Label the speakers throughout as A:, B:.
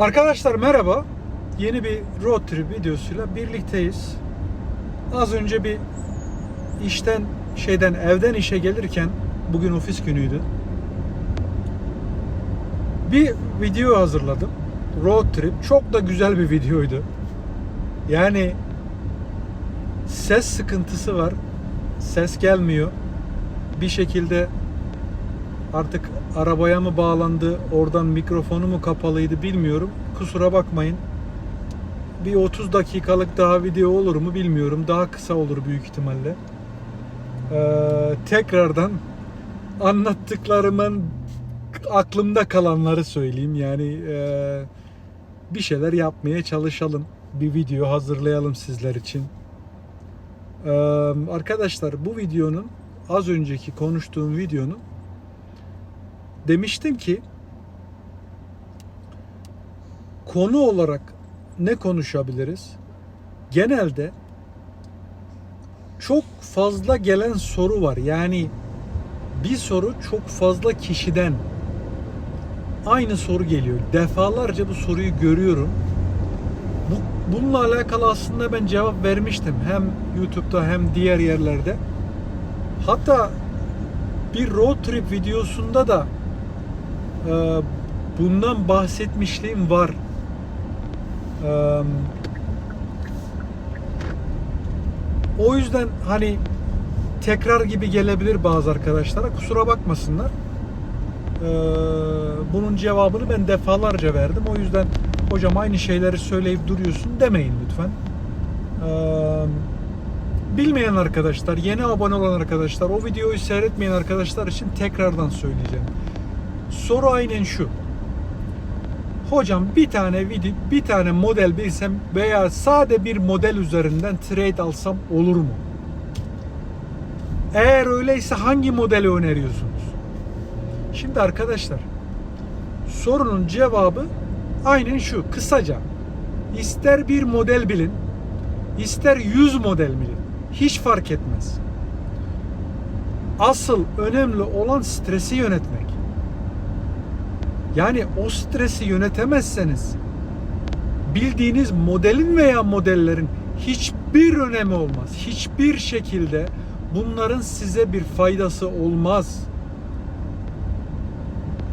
A: Arkadaşlar merhaba. Yeni bir road trip videosuyla birlikteyiz. Az önce bir işten şeyden evden işe gelirken bugün ofis günüydü. Bir video hazırladım. Road trip. Çok da güzel bir videoydu. Yani ses sıkıntısı var. Ses gelmiyor. Bir şekilde artık arabaya mı bağlandı, oradan mikrofonu mu kapalıydı bilmiyorum. Kusura bakmayın. Bir 30 dakikalık daha video olur mu bilmiyorum. Daha kısa olur büyük ihtimalle. Ee, tekrardan anlattıklarımın aklımda kalanları söyleyeyim. Yani e, bir şeyler yapmaya çalışalım. Bir video hazırlayalım sizler için. Ee, arkadaşlar bu videonun az önceki konuştuğum videonun demiştim ki konu olarak ne konuşabiliriz? Genelde çok fazla gelen soru var. Yani bir soru çok fazla kişiden aynı soru geliyor. Defalarca bu soruyu görüyorum. Bu, bununla alakalı aslında ben cevap vermiştim. Hem YouTube'da hem diğer yerlerde. Hatta bir road trip videosunda da bundan bahsetmişliğim var. E, o yüzden hani tekrar gibi gelebilir bazı arkadaşlara. Kusura bakmasınlar. E, bunun cevabını ben defalarca verdim. O yüzden hocam aynı şeyleri söyleyip duruyorsun demeyin lütfen. Bilmeyen arkadaşlar, yeni abone olan arkadaşlar, o videoyu seyretmeyen arkadaşlar için tekrardan söyleyeceğim. Soru aynen şu. Hocam bir tane video, bir tane model bilsem veya sade bir model üzerinden trade alsam olur mu? Eğer öyleyse hangi modeli öneriyorsunuz? Şimdi arkadaşlar sorunun cevabı aynen şu kısaca. İster bir model bilin, ister 100 model bilin. Hiç fark etmez. Asıl önemli olan stresi yönetmek. Yani o stresi yönetemezseniz bildiğiniz modelin veya modellerin hiçbir önemi olmaz. Hiçbir şekilde bunların size bir faydası olmaz.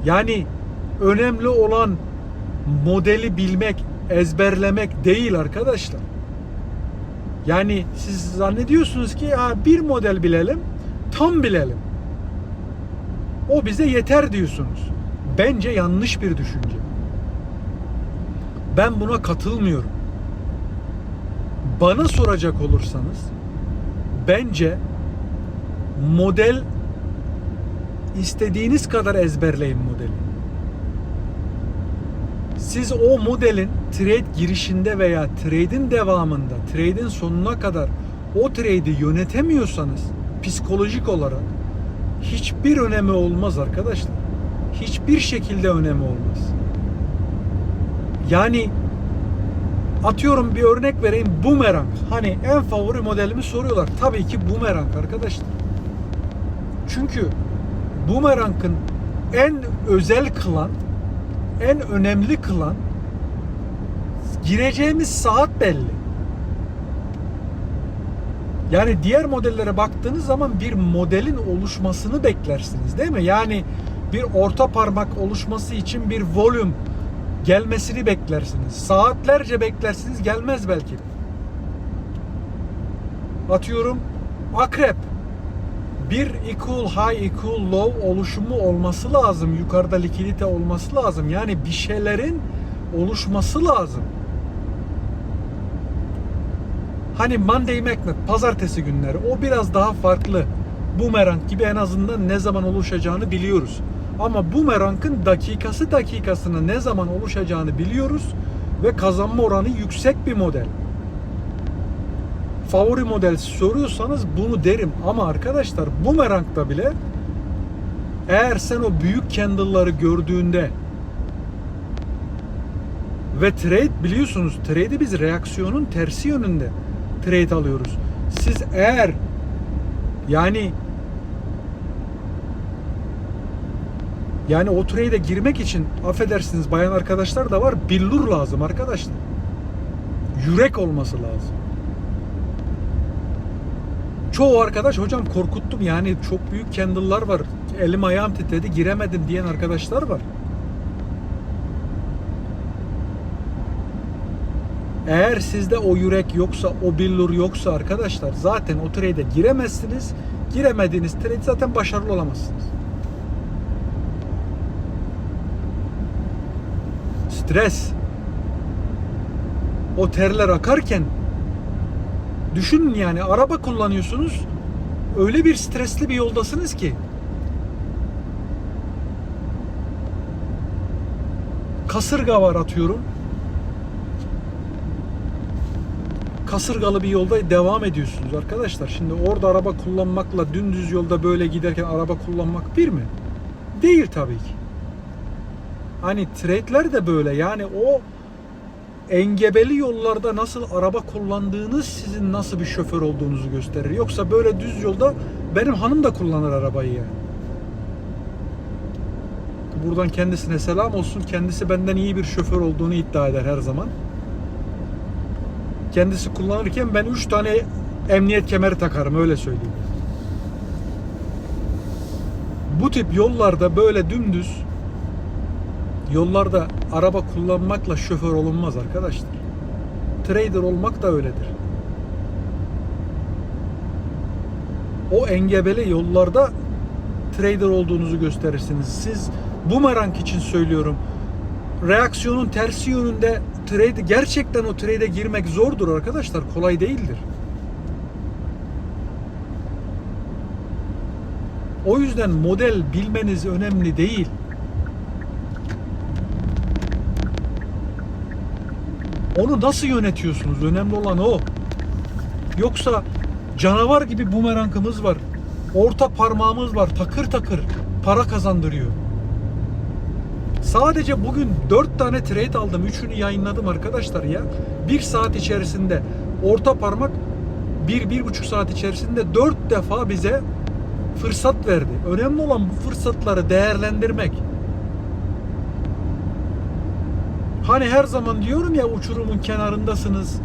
A: Yani önemli olan modeli bilmek, ezberlemek değil arkadaşlar. Yani siz zannediyorsunuz ki ha, bir model bilelim, tam bilelim. O bize yeter diyorsunuz. Bence yanlış bir düşünce. Ben buna katılmıyorum. Bana soracak olursanız bence model istediğiniz kadar ezberleyin modeli. Siz o modelin trade girişinde veya trade'in devamında, trade'in sonuna kadar o trade'i yönetemiyorsanız psikolojik olarak hiçbir önemi olmaz arkadaşlar. Hiçbir şekilde önemi olmaz. Yani atıyorum bir örnek vereyim Boomerang. Hani en favori modelimi soruyorlar. Tabii ki Boomerang arkadaşlar. Çünkü Boomerang'ın en özel kılan, en önemli kılan gireceğimiz saat belli. Yani diğer modellere baktığınız zaman bir modelin oluşmasını beklersiniz değil mi? Yani bir orta parmak oluşması için bir volüm gelmesini beklersiniz. Saatlerce beklersiniz gelmez belki. Atıyorum akrep bir equal high equal low oluşumu olması lazım. Yukarıda likidite olması lazım. Yani bir şeylerin oluşması lazım. Hani Monday Magnet pazartesi günleri o biraz daha farklı. Boomerang gibi en azından ne zaman oluşacağını biliyoruz. Ama Boomerang'ın dakikası dakikasına ne zaman oluşacağını biliyoruz ve kazanma oranı yüksek bir model. Favori model soruyorsanız bunu derim ama arkadaşlar Boomerang'da bile eğer sen o büyük candle'ları gördüğünde ve trade biliyorsunuz trade'i biz reaksiyonun tersi yönünde trade alıyoruz. Siz eğer yani Yani o trade'e girmek için affedersiniz bayan arkadaşlar da var. Billur lazım arkadaşlar. Yürek olması lazım. Çoğu arkadaş hocam korkuttum yani çok büyük candle'lar var. Elim ayağım titredi giremedim diyen arkadaşlar var. Eğer sizde o yürek yoksa, o billur yoksa arkadaşlar zaten o trade'e giremezsiniz. Giremediğiniz trade zaten başarılı olamazsınız. Stres. O terler akarken düşünün yani araba kullanıyorsunuz. Öyle bir stresli bir yoldasınız ki kasırga var atıyorum. Kasırgalı bir yolda devam ediyorsunuz arkadaşlar. Şimdi orada araba kullanmakla dümdüz yolda böyle giderken araba kullanmak bir mi? Değil tabii ki. Hani trade'ler de böyle yani o engebeli yollarda nasıl araba kullandığınız sizin nasıl bir şoför olduğunuzu gösterir. Yoksa böyle düz yolda benim hanım da kullanır arabayı yani. Buradan kendisine selam olsun. Kendisi benden iyi bir şoför olduğunu iddia eder her zaman. Kendisi kullanırken ben 3 tane emniyet kemeri takarım öyle söyleyeyim. Bu tip yollarda böyle dümdüz yollarda araba kullanmakla şoför olunmaz arkadaşlar. Trader olmak da öyledir. O engebeli yollarda trader olduğunuzu gösterirsiniz. Siz bumerang için söylüyorum. Reaksiyonun tersi yönünde trade gerçekten o trade'e girmek zordur arkadaşlar. Kolay değildir. O yüzden model bilmeniz önemli değil. Onu nasıl yönetiyorsunuz? Önemli olan o. Yoksa canavar gibi bumerangımız var. Orta parmağımız var. Takır takır para kazandırıyor. Sadece bugün 4 tane trade aldım. Üçünü yayınladım arkadaşlar ya. 1 saat içerisinde orta parmak 1-1,5 saat içerisinde 4 defa bize fırsat verdi. Önemli olan bu fırsatları değerlendirmek. Hani her zaman diyorum ya uçurumun kenarındasınız.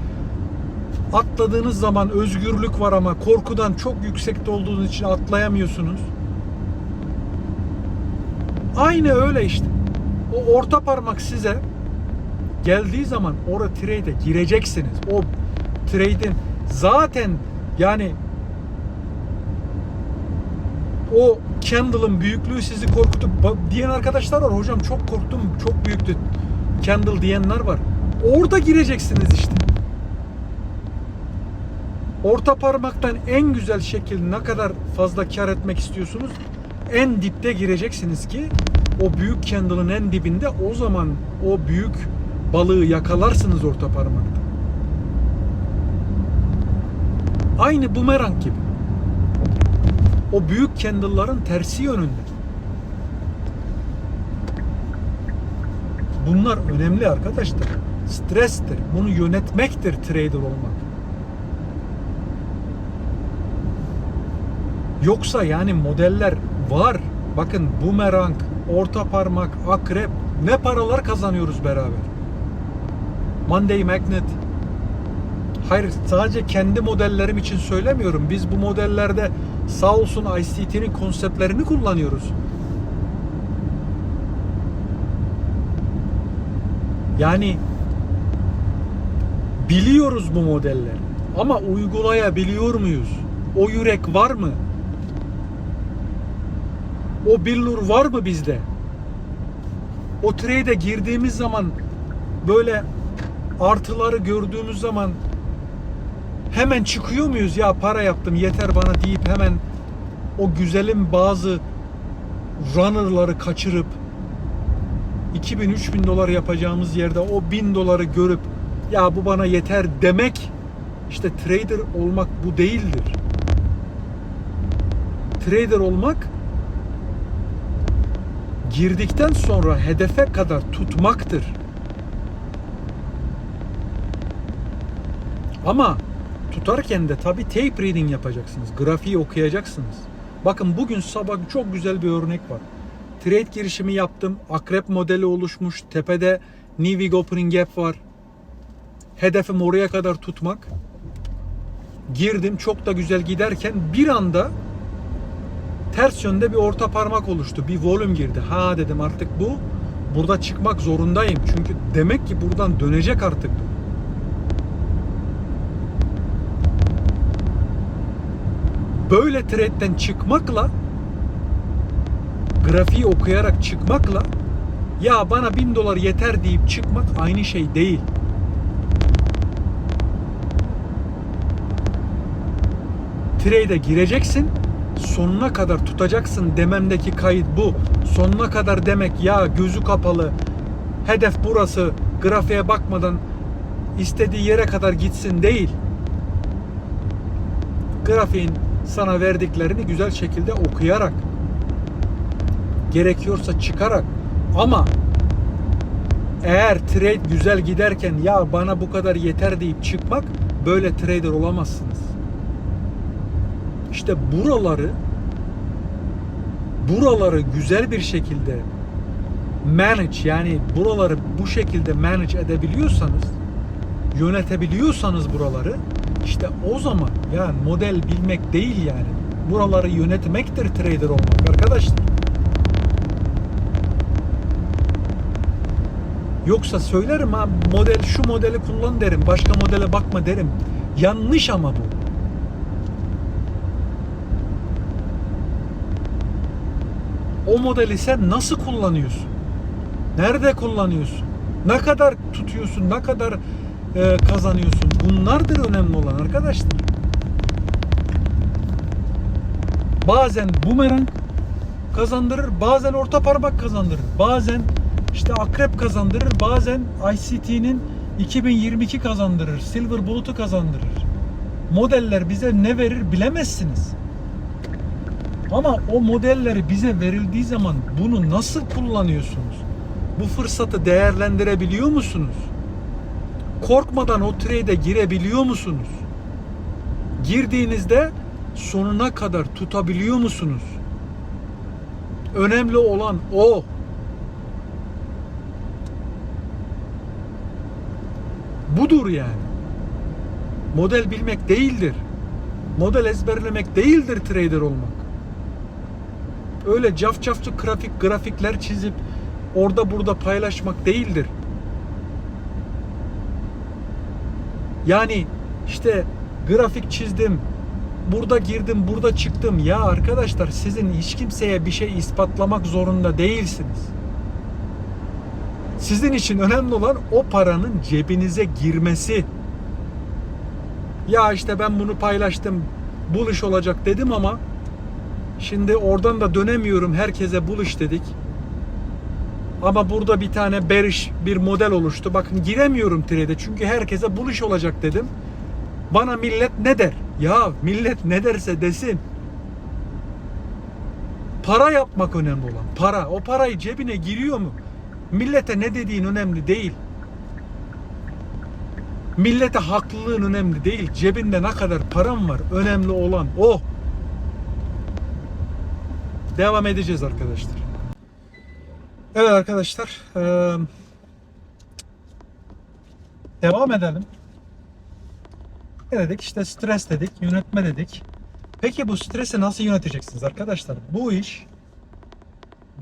A: Atladığınız zaman özgürlük var ama korkudan çok yüksekte olduğunuz için atlayamıyorsunuz. Aynı öyle işte. O orta parmak size geldiği zaman orada trade'e gireceksiniz. O trade'in zaten yani o candle'ın büyüklüğü sizi korkutup diyen arkadaşlar var. Hocam çok korktum, çok büyüktü candle diyenler var. Orada gireceksiniz işte. Orta parmaktan en güzel şekil ne kadar fazla kar etmek istiyorsunuz? En dipte gireceksiniz ki o büyük candle'ın en dibinde o zaman o büyük balığı yakalarsınız orta parmakta. Aynı bumerang gibi. O büyük candle'ların tersi yönünde. Bunlar önemli arkadaşlar. Strestir. Bunu yönetmektir trader olmak. Yoksa yani modeller var. Bakın bumerang, orta parmak, akrep ne paralar kazanıyoruz beraber. Monday Magnet. Hayır sadece kendi modellerim için söylemiyorum. Biz bu modellerde sağ olsun ICT'nin konseptlerini kullanıyoruz. Yani biliyoruz bu modelleri ama uygulayabiliyor muyuz? O yürek var mı? O billur var mı bizde? O trade'e girdiğimiz zaman böyle artıları gördüğümüz zaman hemen çıkıyor muyuz ya para yaptım yeter bana deyip hemen o güzelim bazı runner'ları kaçırıp 2000-3000 dolar yapacağımız yerde o 1000 doları görüp ya bu bana yeter demek işte trader olmak bu değildir. Trader olmak girdikten sonra hedefe kadar tutmaktır. Ama tutarken de tabi tape reading yapacaksınız. Grafiği okuyacaksınız. Bakın bugün sabah çok güzel bir örnek var. Trade girişimi yaptım. Akrep modeli oluşmuş. Tepede Nivig Opening Gap var. Hedefim oraya kadar tutmak. Girdim çok da güzel giderken bir anda ters yönde bir orta parmak oluştu. Bir volüm girdi. Ha dedim artık bu burada çıkmak zorundayım. Çünkü demek ki buradan dönecek artık. Böyle trade'den çıkmakla grafiği okuyarak çıkmakla ya bana 1000 dolar yeter deyip çıkmak aynı şey değil. Trade'e gireceksin, sonuna kadar tutacaksın dememdeki kayıt bu. Sonuna kadar demek ya gözü kapalı, hedef burası, grafiğe bakmadan istediği yere kadar gitsin değil. Grafiğin sana verdiklerini güzel şekilde okuyarak, gerekiyorsa çıkarak ama eğer trade güzel giderken ya bana bu kadar yeter deyip çıkmak böyle trader olamazsınız. İşte buraları buraları güzel bir şekilde manage yani buraları bu şekilde manage edebiliyorsanız yönetebiliyorsanız buraları işte o zaman yani model bilmek değil yani buraları yönetmektir trader olmak arkadaşlar. Yoksa söylerim ha model şu modeli kullan derim. Başka modele bakma derim. Yanlış ama bu. O modeli sen nasıl kullanıyorsun? Nerede kullanıyorsun? Ne kadar tutuyorsun? Ne kadar e, kazanıyorsun? Bunlardır önemli olan arkadaşlar. Bazen bumerang kazandırır, bazen orta parmak kazandırır. Bazen işte akrep kazandırır, bazen ICT'nin 2022 kazandırır, Silver Bulut'u kazandırır. Modeller bize ne verir bilemezsiniz. Ama o modelleri bize verildiği zaman bunu nasıl kullanıyorsunuz? Bu fırsatı değerlendirebiliyor musunuz? Korkmadan o trade'e girebiliyor musunuz? Girdiğinizde sonuna kadar tutabiliyor musunuz? Önemli olan o. Budur yani. Model bilmek değildir. Model ezberlemek değildir trader olmak. Öyle cafcaflı grafik grafikler çizip orada burada paylaşmak değildir. Yani işte grafik çizdim, burada girdim, burada çıktım. Ya arkadaşlar sizin hiç kimseye bir şey ispatlamak zorunda değilsiniz. Sizin için önemli olan o paranın cebinize girmesi. Ya işte ben bunu paylaştım, buluş olacak dedim ama şimdi oradan da dönemiyorum. Herkese buluş dedik. Ama burada bir tane beriş bir model oluştu. Bakın giremiyorum trade'e çünkü herkese buluş olacak dedim. Bana millet ne der? Ya millet ne derse desin. Para yapmak önemli olan. Para. O parayı cebine giriyor mu? Millete ne dediğin önemli değil. Millete haklılığın önemli değil. Cebinde ne kadar param var önemli olan o. Devam edeceğiz arkadaşlar. Evet arkadaşlar. devam edelim. Ne dedik? İşte stres dedik, yönetme dedik. Peki bu stresi nasıl yöneteceksiniz arkadaşlar? Bu iş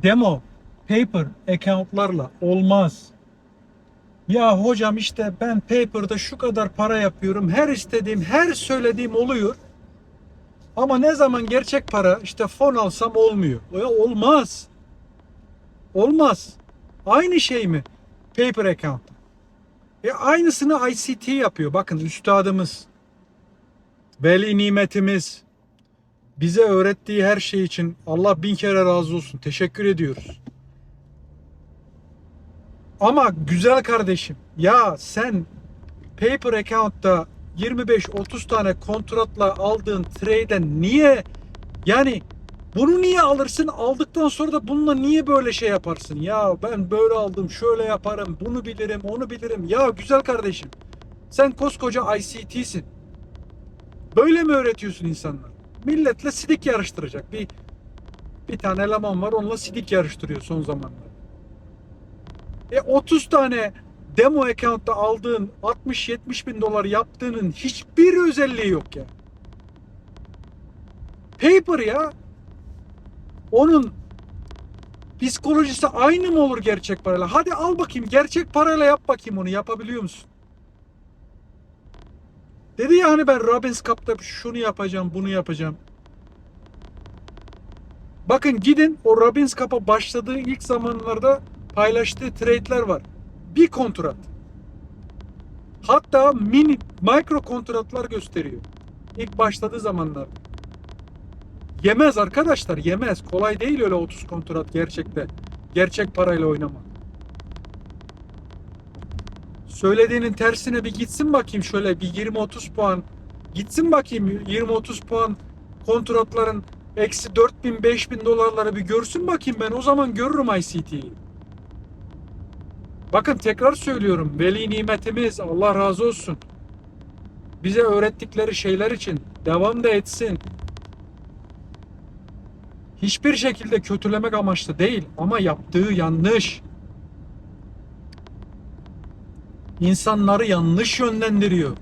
A: demo, paper accountlarla olmaz. Ya hocam işte ben paper'da şu kadar para yapıyorum. Her istediğim, her söylediğim oluyor. Ama ne zaman gerçek para işte fon alsam olmuyor. Ya olmaz. Olmaz. Aynı şey mi? Paper account. E aynısını ICT yapıyor. Bakın üstadımız, veli nimetimiz, bize öğrettiği her şey için Allah bin kere razı olsun. Teşekkür ediyoruz. Ama güzel kardeşim ya sen paper account'ta 25-30 tane kontratla aldığın trade'den niye yani bunu niye alırsın? Aldıktan sonra da bununla niye böyle şey yaparsın? Ya ben böyle aldım, şöyle yaparım, bunu bilirim, onu bilirim. Ya güzel kardeşim. Sen koskoca ICT'sin. Böyle mi öğretiyorsun insanlar? Milletle sidik yarıştıracak. Bir Bir tane eleman var onunla sidik yarıştırıyor son zamanlarda. E 30 tane demo account'ta aldığın 60-70 bin dolar yaptığının hiçbir özelliği yok ya. Paper ya. Onun psikolojisi aynı mı olur gerçek parayla? Hadi al bakayım gerçek parayla yap bakayım onu yapabiliyor musun? Dedi ya hani ben Robbins Cup'ta şunu yapacağım, bunu yapacağım. Bakın gidin o Robbins Cup'a başladığı ilk zamanlarda paylaştığı trade'ler var. Bir kontrat. Hatta mini, mikro kontratlar gösteriyor. İlk başladığı zamanlar. Yemez arkadaşlar yemez. Kolay değil öyle 30 kontrat gerçekte. Gerçek parayla oynamak. Söylediğinin tersine bir gitsin bakayım şöyle bir 20-30 puan. Gitsin bakayım 20-30 puan kontratların eksi 4000 5000 dolarları bir görsün bakayım ben o zaman görürüm ICT'yi. Bakın tekrar söylüyorum veli nimetimiz Allah razı olsun. Bize öğrettikleri şeyler için devam da etsin. Hiçbir şekilde kötülemek amaçlı değil ama yaptığı yanlış. İnsanları yanlış yönlendiriyor.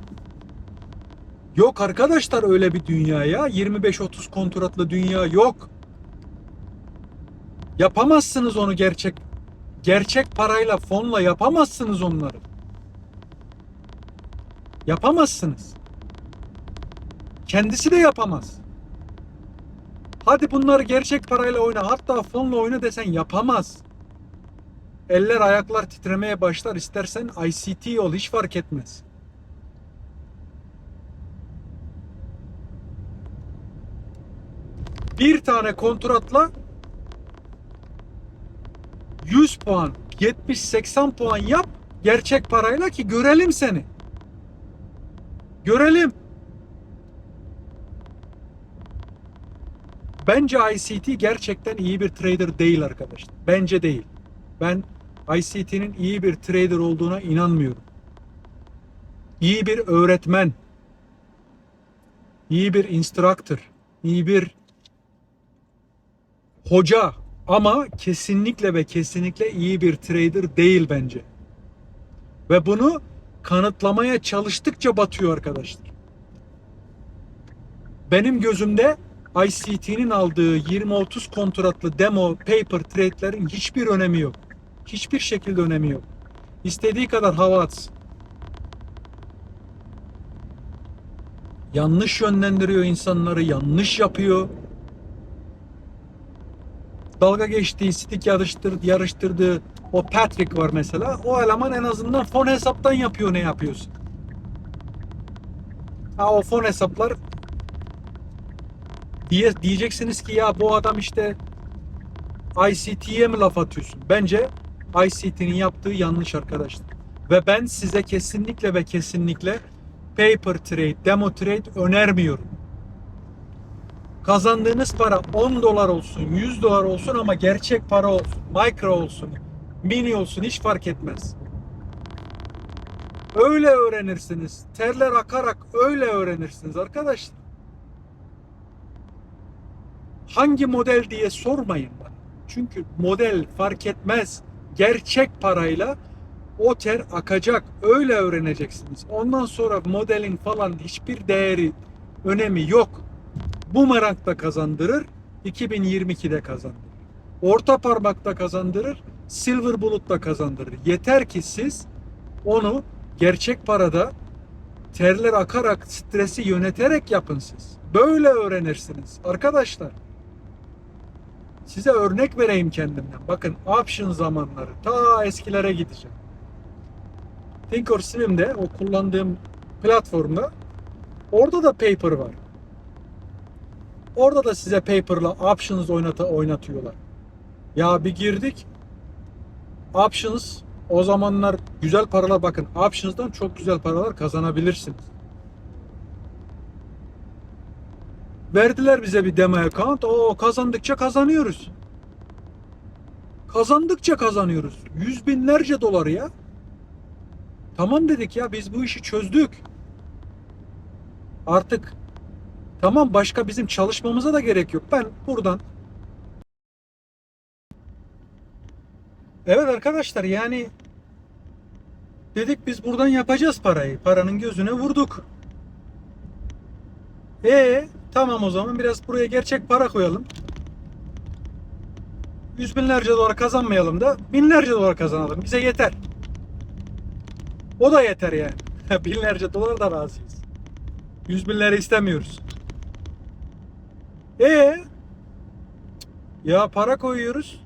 A: Yok arkadaşlar öyle bir dünya ya. 25-30 kontratlı dünya yok. Yapamazsınız onu gerçek gerçek parayla, fonla yapamazsınız onları. Yapamazsınız. Kendisi de yapamaz. Hadi bunları gerçek parayla oyna, hatta fonla oyna desen yapamaz. Eller ayaklar titremeye başlar. İstersen ICT ol hiç fark etmez. Bir tane kontratla 100 puan, 70-80 puan yap gerçek parayla ki görelim seni. Görelim. Bence ICT gerçekten iyi bir trader değil arkadaşlar. Bence değil. Ben ICT'nin iyi bir trader olduğuna inanmıyorum. İyi bir öğretmen, iyi bir instructor, iyi bir hoca ama kesinlikle ve kesinlikle iyi bir trader değil bence. Ve bunu kanıtlamaya çalıştıkça batıyor arkadaşlar. Benim gözümde ICT'nin aldığı 20-30 kontratlı demo paper trade'lerin hiçbir önemi yok. Hiçbir şekilde önemi yok. İstediği kadar hava atsın. Yanlış yönlendiriyor insanları, yanlış yapıyor. Dalga geçtiği, stick yarıştır, yarıştırdığı o Patrick var mesela. O eleman en azından fon hesaptan yapıyor ne yapıyorsun. Ha o fon hesaplar diye diyeceksiniz ki ya bu adam işte ICT'ye mi laf atıyorsun? Bence ICT'nin yaptığı yanlış arkadaşlar. Ve ben size kesinlikle ve kesinlikle paper trade, demo trade önermiyorum. Kazandığınız para 10 dolar olsun, 100 dolar olsun ama gerçek para olsun, micro olsun, mini olsun hiç fark etmez. Öyle öğrenirsiniz. Terler akarak öyle öğrenirsiniz arkadaşlar. Hangi model diye sormayın bana. Çünkü model fark etmez. Gerçek parayla o ter akacak. Öyle öğreneceksiniz. Ondan sonra modelin falan hiçbir değeri, önemi yok. Bumerang da kazandırır. 2022'de kazandırır. Orta parmakta kazandırır. Silver Bullet da kazandırır. Yeter ki siz onu gerçek parada terler akarak stresi yöneterek yapın siz. Böyle öğrenirsiniz. Arkadaşlar size örnek vereyim kendimden. Bakın option zamanları. Ta eskilere gideceğim. Thinkorswim'de o kullandığım platformda orada da paper var. Orada da size paper'la options oynata oynatıyorlar. Ya bir girdik. Options o zamanlar güzel paralar bakın. Options'dan çok güzel paralar kazanabilirsiniz. Verdiler bize bir demo account. O kazandıkça kazanıyoruz. Kazandıkça kazanıyoruz. Yüz binlerce dolar ya. Tamam dedik ya biz bu işi çözdük. Artık tamam başka bizim çalışmamıza da gerek yok. Ben buradan Evet arkadaşlar yani dedik biz buradan yapacağız parayı. Paranın gözüne vurduk. E tamam o zaman biraz buraya gerçek para koyalım. Yüz binlerce dolar kazanmayalım da binlerce dolar kazanalım. Bize yeter. O da yeter yani. binlerce dolar da razıyız. Yüz binleri istemiyoruz. E ya para koyuyoruz.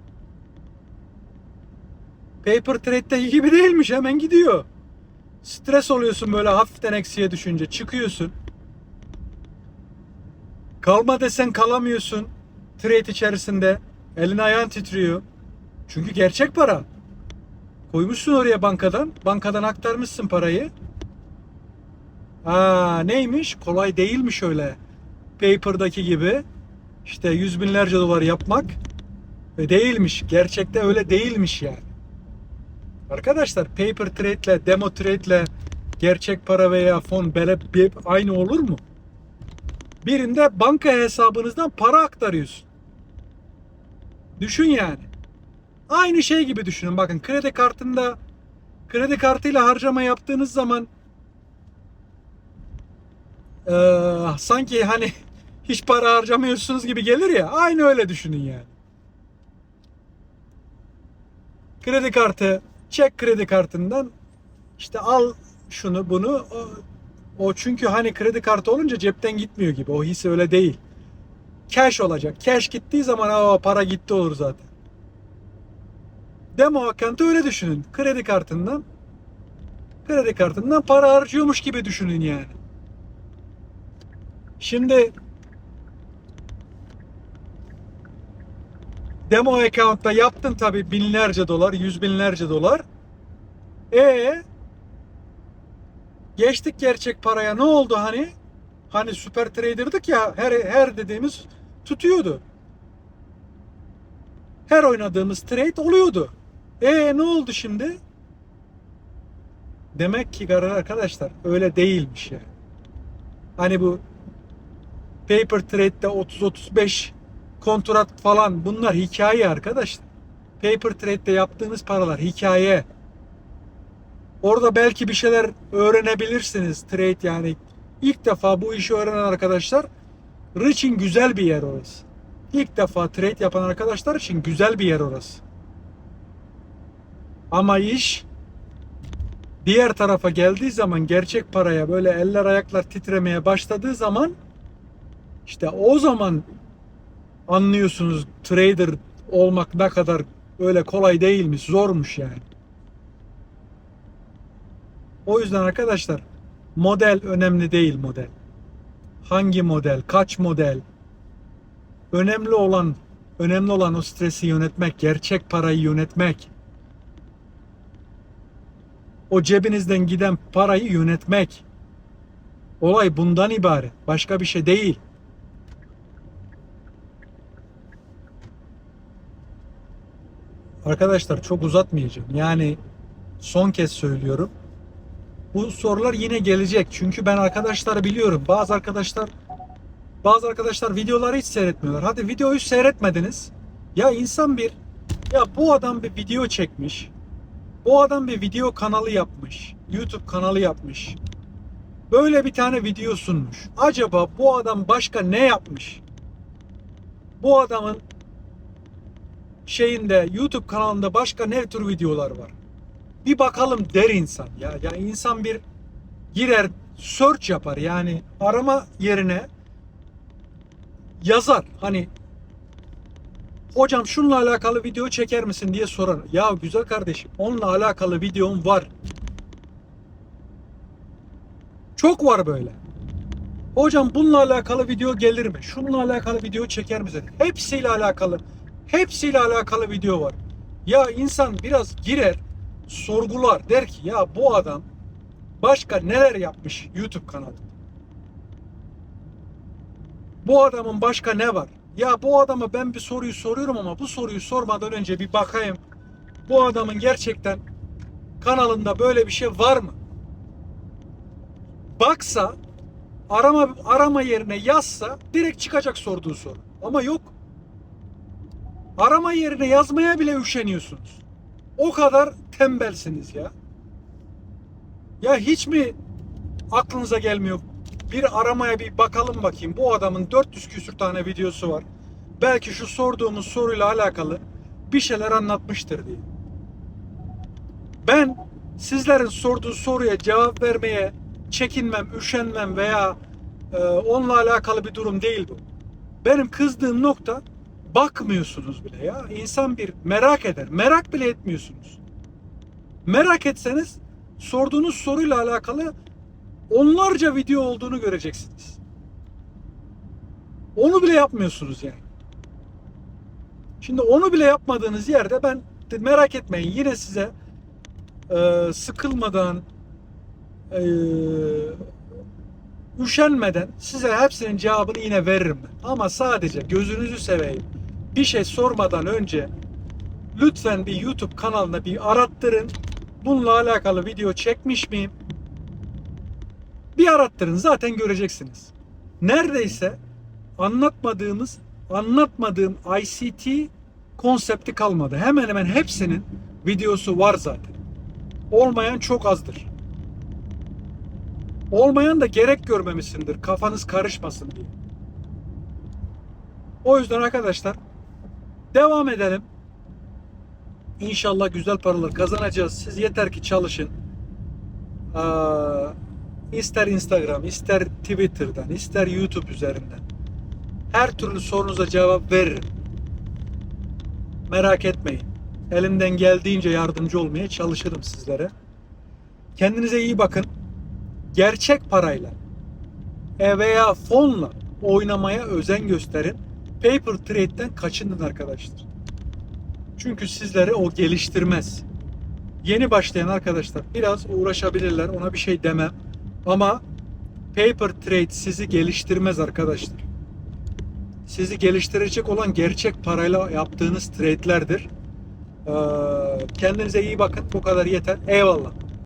A: Paper trade'de gibi değilmiş hemen gidiyor. Stres oluyorsun böyle hafiften eksiye düşünce çıkıyorsun. Kalma desen kalamıyorsun. Trade içerisinde elin ayağın titriyor. Çünkü gerçek para. Koymuşsun oraya bankadan. Bankadan aktarmışsın parayı. Aa neymiş? Kolay değilmiş öyle. Paper'daki gibi. İşte yüz binlerce dolar yapmak. Ve değilmiş. Gerçekte öyle değilmiş yani. Arkadaşlar paper trade ile demo trade ile gerçek para veya fon böyle aynı olur mu? Birinde banka hesabınızdan para aktarıyorsun. Düşün yani. Aynı şey gibi düşünün. Bakın kredi kartında kredi kartıyla harcama yaptığınız zaman eee, sanki hani hiç para harcamıyorsunuz gibi gelir ya. Aynı öyle düşünün yani. Kredi kartı çek kredi kartından işte al şunu bunu o, o çünkü hani kredi kartı olunca cepten gitmiyor gibi. O his öyle değil. Cash olacak. Cash gittiği zaman aa, para gitti olur zaten. Demo account'ı öyle düşünün. Kredi kartından kredi kartından para harcıyormuş gibi düşünün yani. Şimdi demo account'ta yaptın tabi binlerce dolar, yüz binlerce dolar. E geçtik gerçek paraya ne oldu hani? Hani süper trader'dık ya her her dediğimiz tutuyordu. Her oynadığımız trade oluyordu. E ne oldu şimdi? Demek ki karar arkadaşlar öyle değilmiş yani. Hani bu paper trade'de 30-35 kontrat falan bunlar hikaye arkadaşlar. Paper trade'de yaptığınız paralar hikaye. Orada belki bir şeyler öğrenebilirsiniz trade yani. İlk defa bu işi öğrenen arkadaşlar için güzel bir yer orası. İlk defa trade yapan arkadaşlar için güzel bir yer orası. Ama iş diğer tarafa geldiği zaman gerçek paraya böyle eller ayaklar titremeye başladığı zaman işte o zaman anlıyorsunuz trader olmak ne kadar öyle kolay değilmiş, zormuş yani. O yüzden arkadaşlar model önemli değil model. Hangi model, kaç model? Önemli olan önemli olan o stresi yönetmek, gerçek parayı yönetmek. O cebinizden giden parayı yönetmek. Olay bundan ibaret. Başka bir şey değil. Arkadaşlar çok uzatmayacağım. Yani son kez söylüyorum. Bu sorular yine gelecek. Çünkü ben arkadaşları biliyorum. Bazı arkadaşlar bazı arkadaşlar videoları hiç seyretmiyorlar. Hadi videoyu seyretmediniz. Ya insan bir ya bu adam bir video çekmiş. Bu adam bir video kanalı yapmış. YouTube kanalı yapmış. Böyle bir tane video sunmuş. Acaba bu adam başka ne yapmış? Bu adamın şeyinde YouTube kanalında başka ne tür videolar var? Bir bakalım der insan ya. Ya insan bir girer search yapar yani arama yerine yazar. Hani hocam şununla alakalı video çeker misin diye sorar. Ya güzel kardeşim onunla alakalı videom var. Çok var böyle. Hocam bununla alakalı video gelir mi? Şununla alakalı video çeker misin? Hepsiyle alakalı. Hepsiyle alakalı video var. Ya insan biraz girer, sorgular. Der ki ya bu adam başka neler yapmış YouTube kanalı? Bu adamın başka ne var? Ya bu adama ben bir soruyu soruyorum ama bu soruyu sormadan önce bir bakayım. Bu adamın gerçekten kanalında böyle bir şey var mı? Baksa arama arama yerine yazsa direkt çıkacak sorduğu soru. Ama yok. Arama yerine yazmaya bile üşeniyorsunuz. O kadar tembelsiniz ya. Ya hiç mi aklınıza gelmiyor? Bir aramaya bir bakalım bakayım. Bu adamın 400 küsür tane videosu var. Belki şu sorduğumuz soruyla alakalı bir şeyler anlatmıştır diye. Ben sizlerin sorduğu soruya cevap vermeye çekinmem, üşenmem veya e, onunla alakalı bir durum değil bu. Benim kızdığım nokta bakmıyorsunuz bile ya. İnsan bir merak eder. Merak bile etmiyorsunuz. Merak etseniz sorduğunuz soruyla alakalı onlarca video olduğunu göreceksiniz. Onu bile yapmıyorsunuz yani. Şimdi onu bile yapmadığınız yerde ben merak etmeyin yine size e, sıkılmadan e, üşenmeden size hepsinin cevabını yine veririm. Ama sadece gözünüzü seveyim. Bir şey sormadan önce lütfen bir YouTube kanalına bir arattırın. Bununla alakalı video çekmiş miyim? Bir arattırın zaten göreceksiniz. Neredeyse anlatmadığımız, anlatmadığım ICT konsepti kalmadı. Hemen hemen hepsinin videosu var zaten. Olmayan çok azdır. Olmayan da gerek görmemişsindir. Kafanız karışmasın diye. O yüzden arkadaşlar devam edelim. İnşallah güzel paralar kazanacağız. Siz yeter ki çalışın. Aa, ister Instagram, ister Twitter'dan, ister YouTube üzerinden. Her türlü sorunuza cevap veririm. Merak etmeyin. Elimden geldiğince yardımcı olmaya çalışırım sizlere. Kendinize iyi bakın. Gerçek parayla veya fonla oynamaya özen gösterin. Paper trade'den kaçının arkadaşlar. Çünkü sizleri o geliştirmez. Yeni başlayan arkadaşlar biraz uğraşabilirler. Ona bir şey demem. Ama paper trade sizi geliştirmez arkadaşlar. Sizi geliştirecek olan gerçek parayla yaptığınız trade'lerdir. Ee, kendinize iyi bakın. Bu kadar yeter. Eyvallah.